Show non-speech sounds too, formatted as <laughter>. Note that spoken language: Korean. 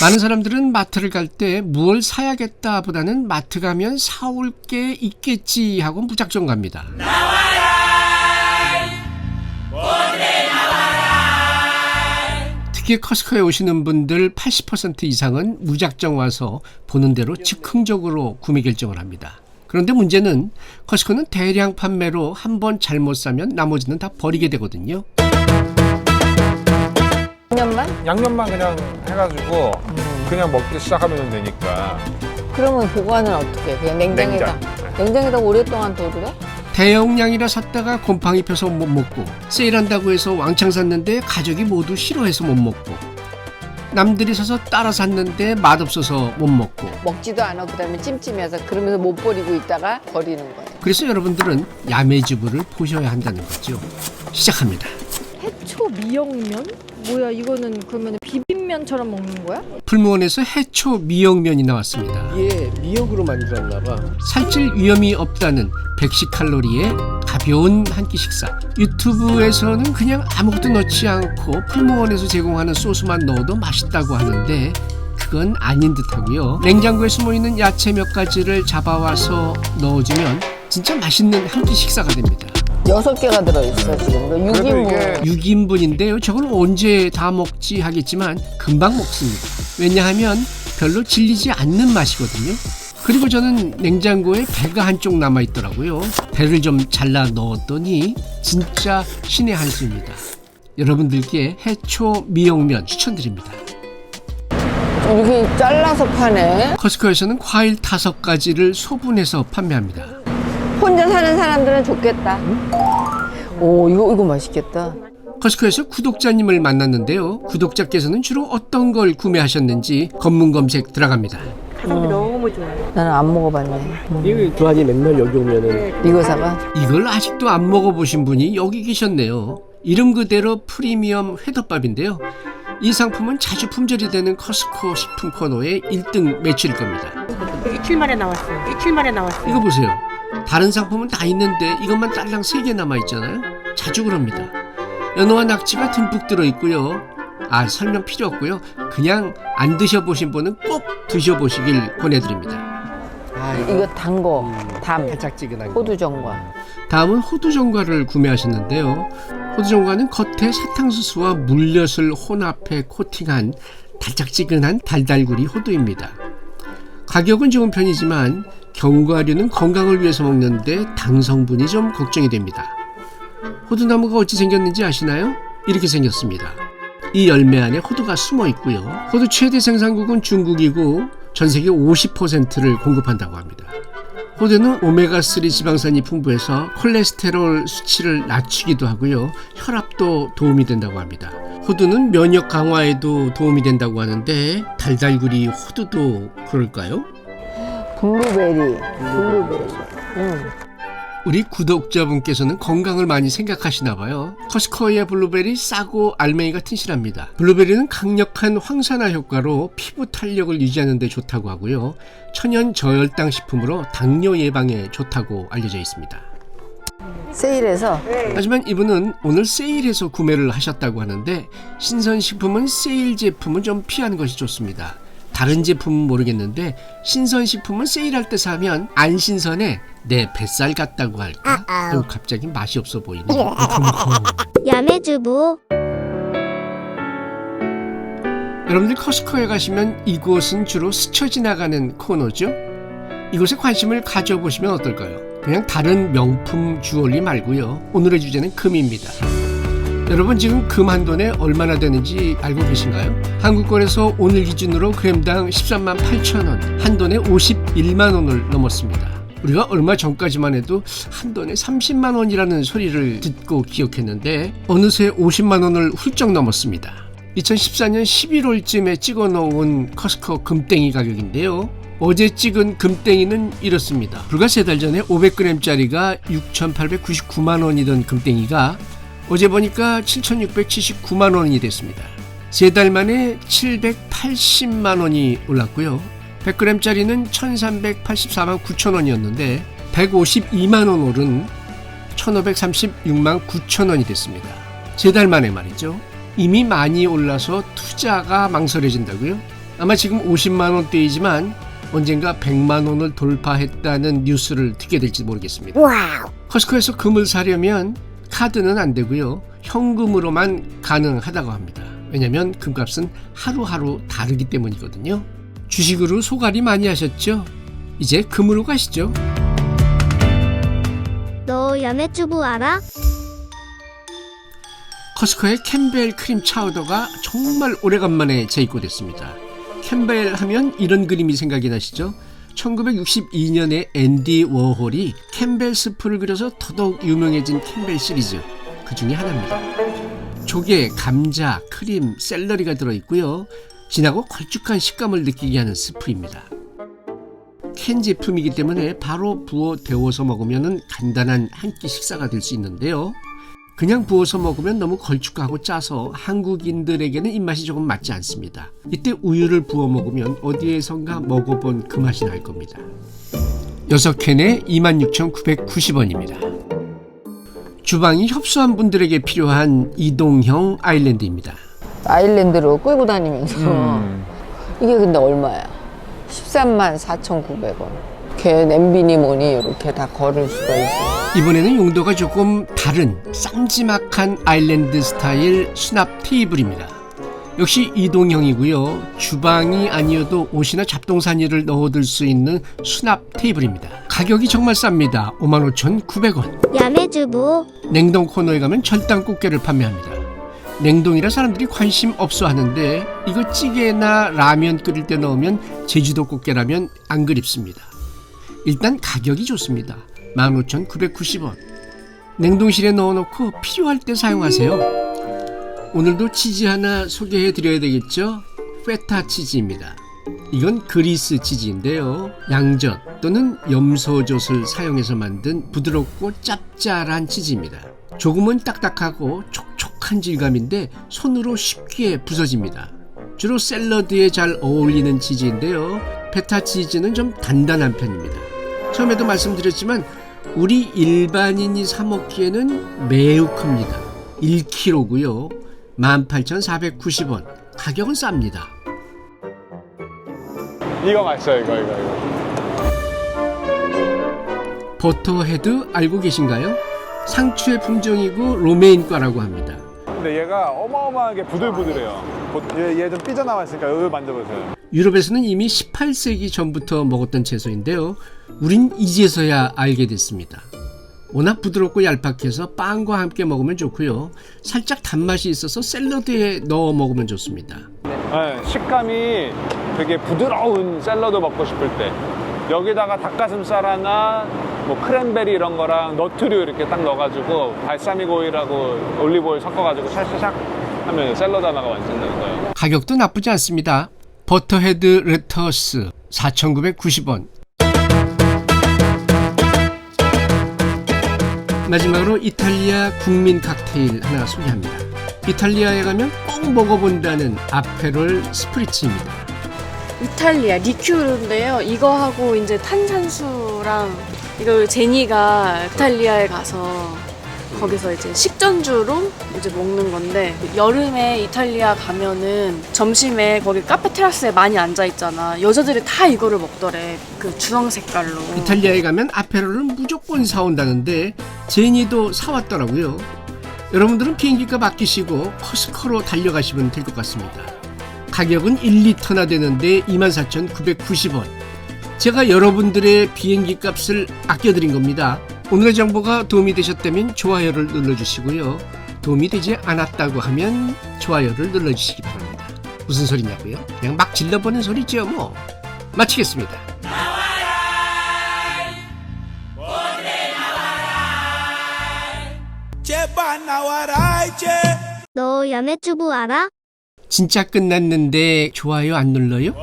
많은 사람들은 마트를 갈 때 무얼 사야겠다 보다는 마트 가면 사올 게 있겠지 하고 무작정 갑니다. 특히 커스코에 오시는 분들 80% 이상은 무작정 와서 보는 대로 즉흥적으로 구매 결정을 합니다. 그런데 문제는 커스코는 대량 판매로 한 번 잘못 사면 나머지는 다 버리게 되거든요. 작년만? 양념만 그냥 해가지고 그냥 먹기 시작하면 되니까 그러면 보관은 어떻게? 해? 그냥 냉장에다. 냉장에다 오랫동안 둬두래? 대용량이라 샀다가 곰팡이 펴서 못 먹고 세일한다고 해서 왕창 샀는데 가족이 모두 싫어해서 못 먹고 남들이 사서 따라 샀는데 맛없어서 못 먹고 먹지도 않아. 그다음에 찜찜해서 그러면서 못 버리고 있다가 버리는 거예요. 그래서 여러분들은 야매주부를 보셔야 한다는 거죠. 시작합니다. 해초 미역면? 뭐야 이거는 그러면 비빔면처럼 먹는 거야? 풀무원에서 해초 미역면이 나왔습니다. 예, 미역으로 만들었나 봐. 살찔 위험이 없다는 110칼로리의 가벼운 한 끼 식사. 유튜브에서는 그냥 아무것도 넣지 않고 풀무원에서 제공하는 소스만 넣어도 맛있다고 하는데 그건 아닌 듯하고요. 냉장고에 숨어 있는 야채 몇 가지를 잡아와서 넣어주면 진짜 맛있는 한 끼 식사가 됩니다. 여섯 개가 들어있어 지금. 이거 그래도 6인분. 이게 6인분인데요. 저걸 언제 다 먹지 하겠지만 금방 먹습니다. 왜냐하면 별로 질리지 않는 맛이거든요. 그리고 저는 냉장고에 배가 한쪽 남아 있더라고요. 배를 좀 잘라 넣었더니 진짜 신의 한 수입니다. 여러분들께 해초 미역면 추천드립니다. 이렇게 잘라서 파네. 커스코에서는 과일 다섯 가지를 소분해서 판매합니다. 혼자 사는 사람들은 좋겠다. 오 이거 이거 맛있겠다. 커스코에서 구독자님을 만났는데요. 구독자께서는 주로 어떤 걸 구매하셨는지 검문 검색 들어갑니다. 나는 안 먹어봤네. 이거 두한이 맨날 여기 오면은 이거 사가? 이걸 아직도 안 먹어보신 분이 여기 계셨네요. 이름 그대로 프리미엄 회덮밥인데요. 이 상품은 자주 품절이 되는 커스코 식품 코너의 1등 매출일 겁니다. 이틀 만에 나왔어요. 이틀 만에 나왔어요. 이거 보세요. 다른 상품은 다 있는데 이것만 딸랑 3개 남아있잖아요. 자주 그럽니다. 연어와 낙지가 듬뿍 들어있고요. 아 설명 필요 없고요. 그냥 안 드셔보신 분은 꼭 드셔보시길 권해드립니다. 아 이거 단 거, 담, 달짝지근한 호두전과. 다음은 호두정과를 구매하셨는데요. 호두정과는 겉에 사탕수수와 물엿을 혼합해 코팅한 달짝지근한 달달구리 호두입니다. 가격은 좋은 편이지만 견과류는 건강을 위해서 먹는데 당 성분이 좀 걱정이 됩니다. 호두나무가 어찌 생겼는지 아시나요? 이렇게 생겼습니다. 이 열매 안에 호두가 숨어 있고요. 호두 최대 생산국은 중국이고 전 세계 50%를 공급한다고 합니다. 호두는 오메가3 지방산이 풍부해서 콜레스테롤 수치를 낮추기도 하고요. 혈압도 도움이 된다고 합니다. 호두는 면역 강화에도 도움이 된다고 하는데 달달구리 호두도 그럴까요? 블루베리, 블루베리. 응. 우리 구독자분께서는 건강을 많이 생각하시나 봐요. 커스코의 블루베리 싸고 알맹이가 튼실합니다. 블루베리는 강력한 황산화 효과로 피부 탄력을 유지하는 데 좋다고 하고요. 천연 저혈당 식품으로 당뇨 예방에 좋다고 알려져 있습니다. 세일해서 하지만 이분은 오늘 세일해서 구매를 하셨다고 하는데 신선식품은 세일 제품은 좀 피하는 것이 좋습니다. 다른 제품은 모르겠는데 신선식품은 세일할 때 사면 안 신선해 내 뱃살 같다고 할까? 아유, 갑자기 맛이 없어 보이네. <laughs> 야매주부 여러분들 커스코에 가시면 이곳은 주로 스쳐 지나가는 코너죠. 이곳에 관심을 가져보시면 어떨까요? 그냥 다른 명품 주얼리 말고요. 오늘의 주제는 금입니다. 여러분 지금 금 한 돈에 얼마나 되는지 알고 계신가요? 한국권에서 오늘 기준으로 그램당 13만 8천 원, 한 돈에 51만 원을 넘었습니다. 우리가 얼마 전까지만 해도 한 돈에 30만 원이라는 소리를 듣고 기억했는데 어느새 50만 원을 훌쩍 넘었습니다. 2014년 11월쯤에 찍어 놓은 커스코 금땡이 가격인데요. 어제 찍은 금땡이는 이렇습니다. 불과 세 달 전에 500g짜리가 6,899만 원이던 금땡이가 어제 보니까 7,679만 원이 됐습니다. 세 달 만에 780만 원이 올랐고요. 100g짜리는 1,384만 9천 원이었는데 152만 원 오른 1,536만 9천 원이 됐습니다. 세 달 만에 말이죠. 이미 많이 올라서 투자가 망설여진다고요? 아마 지금 50만 원대이지만 언젠가 100만 원을 돌파했다는 뉴스를 듣게 될지 모르겠습니다. 커스코에서 금을 사려면 카드는 안 되고요. 현금으로만 가능하다고 합니다. 왜냐면 금값은 하루하루 다르기 때문이거든요. 주식으로 소갈이 많이 하셨죠? 이제 금으로 가시죠. 너 야매주부 알아? 커스코의 캠벨 크림 차우더가 정말 오래간만에 재입고됐습니다. 캠벨 하면 이런 그림이 생각이 나시죠? 1962년에 앤디 워홀이 캠벨 스프를 그려서 더더욱 유명해진 캠벨 시리즈 그 중에 하나입니다. 조개, 감자, 크림, 샐러리가 들어있고요. 진하고 걸쭉한 식감을 느끼게 하는 스프입니다. 캔 제품이기 때문에 바로 부어 데워서 먹으면 간단한 한 끼 식사가 될 수 있는데요. 그냥 부어서 먹으면 너무 걸쭉하고 짜서 한국인들에게는 입맛이 조금 맞지 않습니다. 이때 우유를 부어 먹으면 어디에선가 먹어본 그 맛이 날 겁니다. 6캔에 26,990원입니다. 주방이 협소한 분들에게 필요한 이동형 아일랜드입니다. 아일랜드로 끌고 다니면서 음. 이게 근데 얼마야? 13만 4,900원. 걔 냄비니 뭐니 이렇게 다 걸을 수가 있어. 이번에는 용도가 조금 다른 쌈지막한 아일랜드 스타일 수납 테이블입니다. 역시 이동형이고요. 주방이 아니어도 옷이나 잡동사니를 넣어둘 수 있는 수납 테이블입니다. 가격이 정말 쌉니다. 55,900원. 야매주부 냉동 코너에 가면 절단 꽃게를 판매합니다. 냉동이라 사람들이 관심 없어 하는데 이거 찌개나 라면 끓일 때 넣으면 제주도 꽃게라면 안 그립습니다. 일단 가격이 좋습니다. 15,990원. 냉동실에 넣어놓고 필요할 때 사용하세요. 오늘도 치즈 하나 소개해 드려야 되겠죠? 페타 치즈입니다. 이건 그리스 치즈인데요. 양젓 또는 염소젓을 사용해서 만든 부드럽고 짭짤한 치즈입니다. 조금은 딱딱하고 촉촉한 질감인데 손으로 쉽게 부서집니다. 주로 샐러드에 잘 어울리는 치즈인데요. 페타 치즈는 좀 단단한 편입니다. 처음에도 말씀드렸지만 우리 일반인이 사 먹기에는 매우 큽니다. 1kg고요. 18,490원. 가격은 쌉니다. 이거 맛있어요, 이거, 이거, 이거. 버터헤드 알고 계신가요? 상추의 품종이고 로메인과라고 합니다. 근데 얘가 어마어마하게 부들부들해요. 얘 좀 삐져나와 있으니까 여기 만져보세요. 유럽에서는 이미 18세기 전부터 먹었던 채소인데요. 우린 이제서야 알게 됐습니다. 워낙 부드럽고 얄팍해서 빵과 함께 먹으면 좋고요. 살짝 단맛이 있어서 샐러드에 넣어 먹으면 좋습니다. 네, 식감이 되게 부드러운 샐러드 먹고 싶을 때 여기다가 닭가슴살 하나 뭐 크랜베리 이런 거랑 너트류 이렇게 딱 넣어가지고 발사믹 오일하고 올리브 오일 섞어가지고 샥샥샥 하면 샐러드 하나가 완성되는 거예요. 가격도 나쁘지 않습니다. 버터헤드 레터스 4,990원. 마지막으로 이탈리아 국민 칵테일 하나 소개합니다. 이탈리아에 가면 꼭 먹어본다는 아페롤 스프리츠입니다. 이탈리아 리큐르인데요. 이거하고 이제 탄산수랑 이걸 제니가 이탈리아에 가서 거기서 이제 식전주로 이제 먹는 건데 여름에 이탈리아 가면은 점심에 거기 카페 테라스에 많이 앉아 있잖아. 여자들이 다 이거를 먹더래. 그 주황 색깔로. 이탈리아에 가면 아페롤을 무조건 사온다는데 제니도 사왔더라고요. 여러분들은 비행기값 아끼시고 커스코로 달려가시면 될 것 같습니다. 가격은 1리터나 되는데 24,990원. 제가 여러분들의 비행기 값을 아껴드린 겁니다. 오늘의 정보가 도움이 되셨다면 좋아요를 눌러주시고요. 도움이 되지 않았다고 하면 좋아요를 눌러주시기 바랍니다. 무슨 소리냐고요? 그냥 막 질러보는 소리죠, 뭐. 마치겠습니다. 너 야매주부 알아? 진짜 끝났는데 좋아요 안 눌러요?